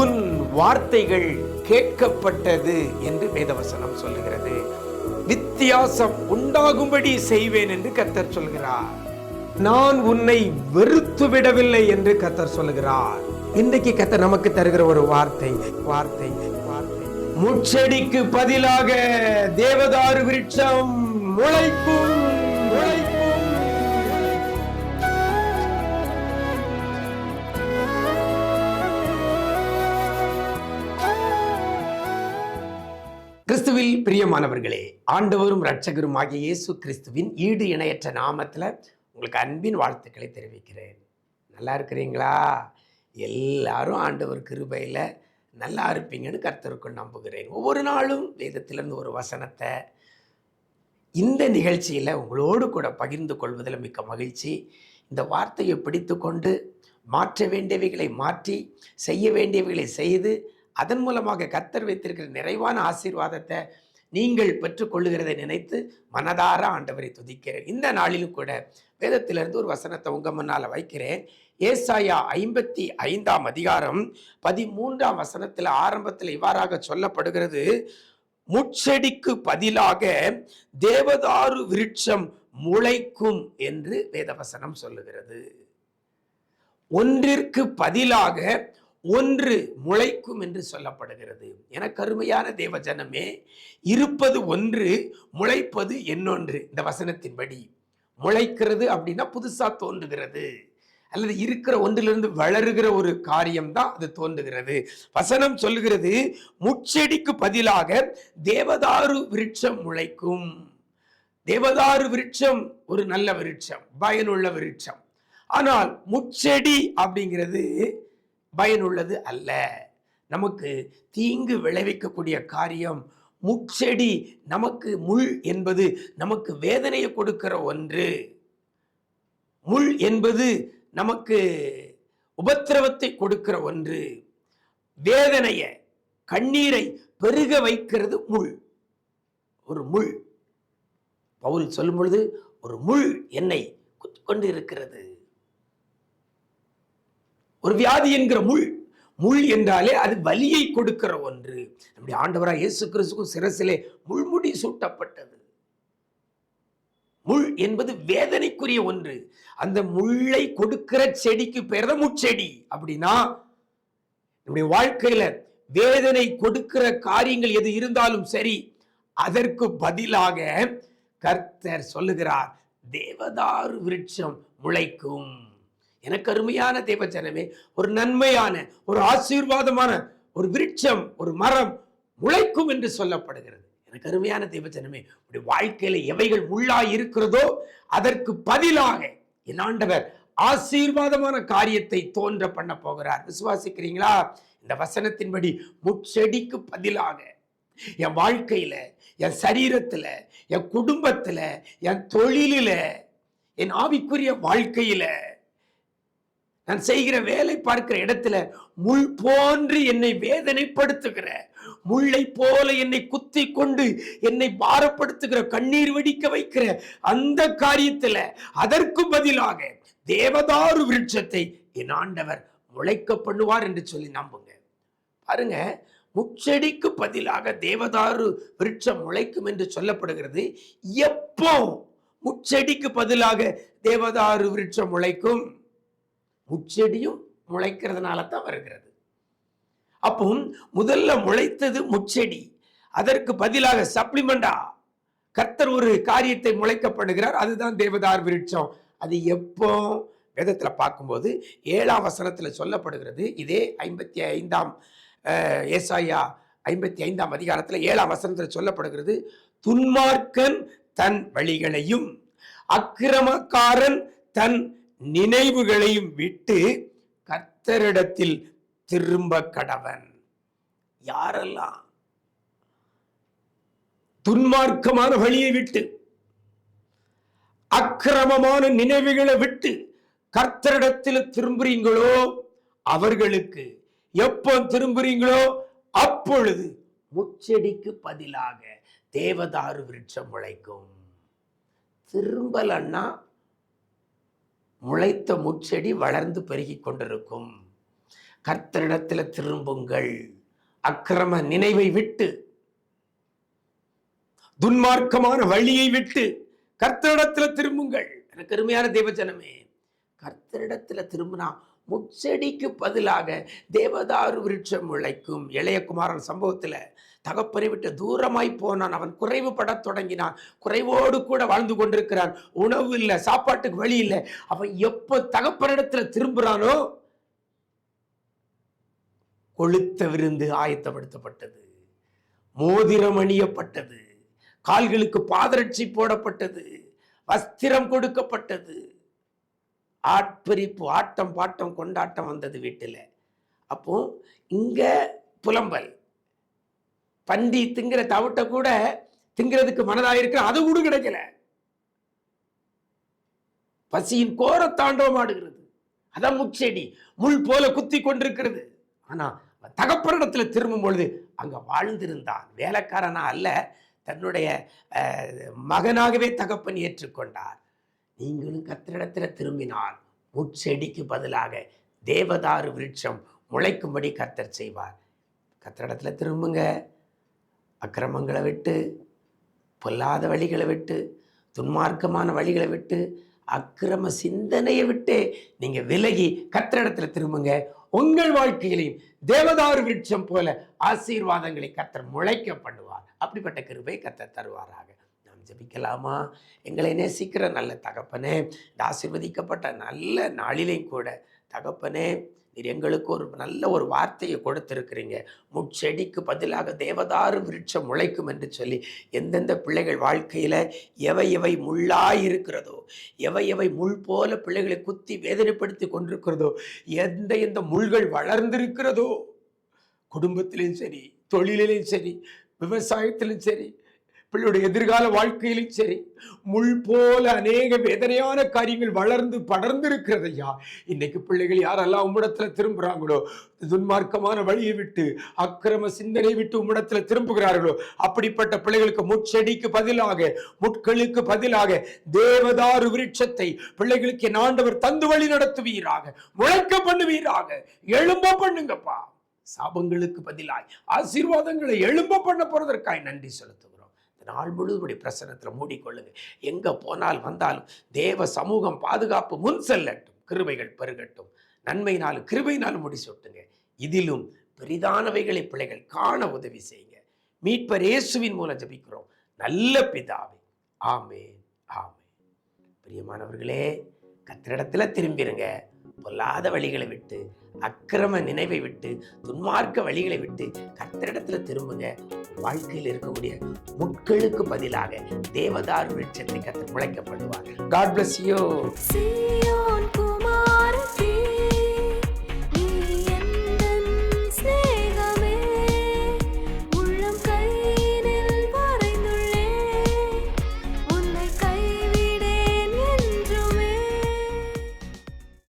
உன் வார்த்தைகள் கேட்கப்பட்டது என்று வேதவசனம் சொல்லுகிறது. வித்தியாசம் உண்டாகும்படி செய்வேன் என்று கத்தர் சொல்கிறார். நான் உன்னை வெறுத்து விடவில்லை என்று கத்தர் சொல்லுகிறார். இன்றைக்கு கத்தர் நமக்கு தருகிற ஒரு வார்த்தை வார்த்தை வார்த்தை. முச்செடிக்கு பதிலாக தேவதாரு விருட்சம் முளைக்கும் முளைக்கும். கிறிஸ்துவில் பிரியமானவர்களே ஆண்டவரும் இரட்சகரும் ஆகிய இயேசு கிறிஸ்துவின் ஈடு இணையற்ற நாமத்தில் உங்களுக்கு அன்பின் வாழ்த்துக்களை தெரிவிக்கிறேன். நல்லா இருக்கிறீங்களா? எல்லாரும் ஆண்டவர் கிருபையில் நல்லா இருப்பீங்கன்னு கர்த்தருக்குள் நம்புகிறேன். ஒவ்வொரு நாளும் வேதத்திலிருந்து ஒரு வசனத்தை இந்த நிகழ்ச்சியில் உங்களோடு கூட பகிர்ந்து கொள்வதில் மிக்க மகிழ்ச்சி. இந்த வார்த்தையை பிடித்து கொண்டு மாற்ற வேண்டியவைகளை மாற்றி செய்ய வேண்டியவைகளை செய்து அதன் மூலமாக கத்தர் வைத்திருக்கிற நிறைவான ஆசீர்வாதத்தை நீங்கள் பெற்றுக்கொள்ளுகிறதை நினைத்து மனதார ஆண்டவரை துதிக்கிறேன். இந்த நாளிலும் கூட வேதத்திலிருந்து ஒரு வசனத்தை உங்க முன்னால் வைக்கிறேன். ஏசாயா ஐம்பத்தி ஐந்தாம் அதிகாரம் பதிமூன்றாம் வசனத்தில் ஆரம்பத்தில் இவ்வாறாக சொல்லப்படுகிறது. முச்செடிக்கு பதிலாக தேவதாரு விருட்சம் முளைக்கும் என்று வேதவசனம் சொல்லுகிறது. ஒன்றிற்கு பதிலாக ஒன்று முளைக்கும் என்று சொல்லப்படுகிறது. என கருமையான தேவ ஜனமே இருப்பது ஒன்று முளைப்பது என்னொன்று இந்த வசனத்தின்படி. முளைக்கிறது அப்படின்னா புதுசா தோன்றுகிறது. அல்லது இருக்கிற ஒன்றிலிருந்து வளருகிற ஒரு காரியம் தான் அது தோன்றுகிறது. வசனம் சொல்லுகிறது முச்செடிக்கு பதிலாக தேவதாரு விருட்சம் முளைக்கும். தேவதாரு விருட்சம் ஒரு நல்ல விருட்சம் பயனுள்ள விருட்சம். ஆனால் முச்செடி அப்படிங்கிறது பயனுள்ளது அல்ல. நமக்கு தீங்கு விளைவிக்கக்கூடிய காரியம் முச்செடி நமக்கு முள் என்பது நமக்கு வேதனையை கொடுக்கிற ஒன்று. முள் என்பது நமக்கு உபத்திரவத்தை கொடுக்கிற ஒன்று. வேதனைய கண்ணீரை பெருக வைக்கிறது முள். ஒரு முள். பவுல் சொல்லும் பொழுது ஒரு முள் என்னை கொண்டு இருக்கிறது ஒரு வியாதி என்கிற முள் முள் என்றாலே அது வலியை கொடுக்கிற ஒன்று. நம்முடைய ஆண்டவராக இயேசு கிறிஸ்துக்கும் சிரசிலே முள்முடி சூட்டப்பட்டது. முள் என்பது வேதனைக்குரிய ஒன்று. அந்த முள்ளை கொடுக்கிற செடிக்கு பேர் தான் முச்செடி அப்படின்னா நம்முடைய வாழ்க்கையில வேதனை கொடுக்கிற காரியங்கள் எது இருந்தாலும் சரி அதற்கு பதிலாக கர்த்தர் சொல்லுகிறார் தேவதாரு விருட்சம் முளைக்கும். எனக்கு அருமையான தேவச்சனமே ஒரு நன்மையான ஒரு ஆசீர்வாதமான ஒரு விருட்சம் ஒரு மரம் முளைக்கும் என்று சொல்லப்படுகிறது. எனக்கு அருமையான தேவச்சனமே உடைய வாழ்க்கையில எவைகள் முள்ளாய் இருக்கிறதோ அதற்கு பதிலாக என் ஆண்டவர் ஆசீர்வாதமான காரியத்தை தோன்ற பண்ண போகிறார். விசுவாசிக்கிறீங்களா? இந்த வசனத்தின்படி முச்செடிக்கு பதிலாக என் வாழ்க்கையில என் சரீரத்துல என் குடும்பத்துல என் தொழிலில என் ஆவிக்குரிய வாழ்க்கையில நான் செய்கிற வேலை பார்க்கிற இடத்துல முள் போன்று என்னை வேதனைப்படுத்துகிற முள்ளை போல என்னை குத்தி கொண்டு என்னை பாரப்படுத்துகிற கண்ணீர் வெடிக்க வைக்கிற அந்த காரியத்துல அதற்கு பதிலாக தேவதாரு விருட்சத்தை என் ஆண்டவர் முளைக்க பண்ணுவார் என்று சொல்லி நம்புங்க. பாருங்க முச்செடிக்கு பதிலாக தேவதாரு விருட்சம் முளைக்கும் என்று சொல்லப்படுகிறது. எப்போ முச்செடிக்கு பதிலாக தேவதாரு விருட்சம் முளைக்கும்? முச்செடியும் முளைக்கிறதுனால தான் வருகிறது. அப்போ முதல்ல முளைத்தது முச்செடி. அதற்கு பதிலாக சப்ளிமெண்டா. கர்த்தர் ஒரு காரியத்தை முளைக்கப்படுகிறார். அதுதான் தேவதார் விருட்சம். அது எப்போ? வேதத்தில் பார்க்கும்போது ஏழாம் வசனத்தில் சொல்லப்படுகிறது. இதே ஐம்பத்தி ஐந்தாம் ஏசாயா ஐம்பத்தி ஐந்தாம் அதிகாரத்தில் ஏழாம் வசனத்தில் சொல்லப்படுகிறது. துன்மார்க்கன் தன் வழிகளையும் அக்கிரமக்காரன் தன் நினைவுகளையும் விட்டு கர்த்தரிடத்தில் திரும்ப கடவன் யாரெல்லாம் துன்மார்க்கமான வழியை விட்டு அக்கிரமமான நினைவுகளை விட்டு கர்த்தரிடத்தில் திரும்புறீங்களோ அவர்களுக்கு எப்போ திரும்புறீங்களோ அப்பொழுது முச்செடிக்கு பதிலாக தேவதாறு விருட்சம் முளைக்கும். திரும்பலன்னா முளைத்த முச்செடி வளர்ந்து பெருகி கொண்டிருக்கும். கர்த்தரிடத்துல திரும்புங்கள். அக்கிரம நினைவை விட்டு. துன்மார்க்கமான வழியை விட்டு கர்த்தரிடத்துல திரும்புங்கள். எனக்கு அருமையான தேவஜனமே கர்த்தரிடத்துல திரும்பினா முச்செடிக்கு பதிலாக தேவதாரு விருட்சம் முளைக்கும். இளையகுமாரன் சம்பவத்துல தகப்பனை விட்டு தூரமாய் போனான். அவன் குறைவுபடத் தொடங்கினான். குறைவோடு கூட வாழ்ந்து கொண்டிருக்கிறான். உணவு இல்லை சாப்பாட்டுக்கு வழி இல்லை. அவன் எப்போ தகப்பனிடத்துல திரும்புறானோ கொளுத்த விருந்து ஆயத்தப்படுத்தப்பட்டது. மோதிரம் அணியப்பட்டது. கால்களுக்கு பாதரட்சி போடப்பட்டது. வஸ்திரம் கொடுக்கப்பட்டது. ஆட்பிரிப்பு ஆட்டம் பாட்டம் கொண்டாட்டம் வந்தது வீட்டில். அப்போ இங்க புலம்பல். பந்தி திங்கிற தவிட்ட கூட திங்கிறதுக்கு மனதாயிருக்கிற அது கூட கிடைக்கல. பசியின் கோர தாண்டவம் ஆடுகிறது. அதான் முச்செடி முள் போல குத்தி கொண்டிருக்கிறது. ஆனா தகப்பரிடத்துல திரும்பும் பொழுது அங்க வாழ்ந்திருந்தான். வேலைக்காரனா அல்ல தன்னுடைய மகனாகவே தகப்பன் ஏற்றுக்கொண்டார். நீங்களும் கத்திரிடத்துல திரும்பினால் முச்செடிக்கு பதிலாக தேவதாரு விருட்சம் முளைக்கும்படி கத்தர் செய்வார். கத்திரிடத்துல திரும்புங்க. அக்கிரமங்களை விட்டு பொல்லாத வழிகளை விட்டு துன்மார்க்கமான வழிகளை விட்டு அக்கிரம சிந்தனையை விட்டு நீங்கள் விலகி கத்திரிடத்தில் திரும்புங்க. உங்கள் வாழ்க்கையிலையும் தேவதாரு விருட்சம் போல ஆசீர்வாதங்களை கத்தர் முளைக்க பண்ணுவார் அப்படிப்பட்ட கிருபை கத்தர் தருவாராக. நாம் ஜபிக்கலாமா? எங்களை நேசிக்கிற நல்ல தகப்பனே இந்த ஆசிர்வதிக்கப்பட்ட நல்ல நாளிலையும் கூட தகப்பனே நீர் எங்களுக்கு ஒரு நல்ல ஒரு வார்த்தையை கொடுத்திருக்கிறீங்க. முட்செடிக்கு பதிலாக தேவதாரு விருட்சம் முளைக்கும் என்று சொல்லி எந்தெந்த பிள்ளைகள் வாழ்க்கையில் எவை எவை முள்ளாய் இருக்கிறதோ எவை எவை முள் போல பிள்ளைகளை குத்தி வேதனைப்படுத்தி கொண்டிருக்கிறதோ எந்த எந்த முள்கள் வளர்ந்திருக்கிறதோ குடும்பத்திலையும் சரி தொழிலிலையும் சரி விவசாயத்திலும் சரி பிள்ளையுடைய எதிர்கால வாழ்க்கையிலும் சரி முள் போல அநேக வேதனையான காரியங்கள் வளர்ந்து படர்ந்து இருக்கிறது ஐயா. இன்னைக்கு பிள்ளைகள் யாரெல்லாம் உம்மிடத்துல திரும்புறாங்களோ துன்மார்க்கமான வழியை விட்டு அக்கிரம சிந்தனை விட்டு உம்மிடத்துல திரும்புகிறார்களோ அப்படிப்பட்ட பிள்ளைகளுக்கு முச்செடிக்கு பதிலாக முட்களுக்கு பதிலாக தேவதாரு விருட்சத்தை பிள்ளைகளுக்கு நாண்டவர் தந்து வழி நடத்துவீராக முளைக்க பண்ணுவீராக எழும்ப பண்ணுங்கப்பா. சாபங்களுக்கு பதிலாய் ஆசீர்வாதங்களை எழும்ப பண்ண போறதற்காய் நன்றி செலுத்துவோம் நாள் முழுவதும் பிரசனத்தில் மூடிக்கொள்ளுங்க. எங்கே போனால் வந்தாலும் தேவ சமூகம் பாதுகாப்பு முன் செல்லட்டும் கிருபைகள் பெருகட்டும். நன்மையினாலும் கிருபையினாலும் முடிசூட்டுங்க இதிலும் பெரிதானவைகளை பிள்ளைகள் காண உதவி செய்யுங்க. மீட்பர் இயேசுவின் மூலம் ஜெபிக்கிறோம். நல்ல பிதாவே. ஆமென் ஆமென். பிரியமானவர்களே கத்திரிடத்தில் திரும்பிடுங்க பொல்லாத வழிகளை விட்டு அக்கிரம நினைவை விட்டு துன்மார்க்க வழிகளை விட்டு கத்திரிடத்துல திரும்புங்க. வாழ்க்கையில் இருக்கக்கூடிய முட்களுக்கு பதிலாக தேவதார் விருட்சத்தை கத்தர் முளைக்கப்படுவார். God bless you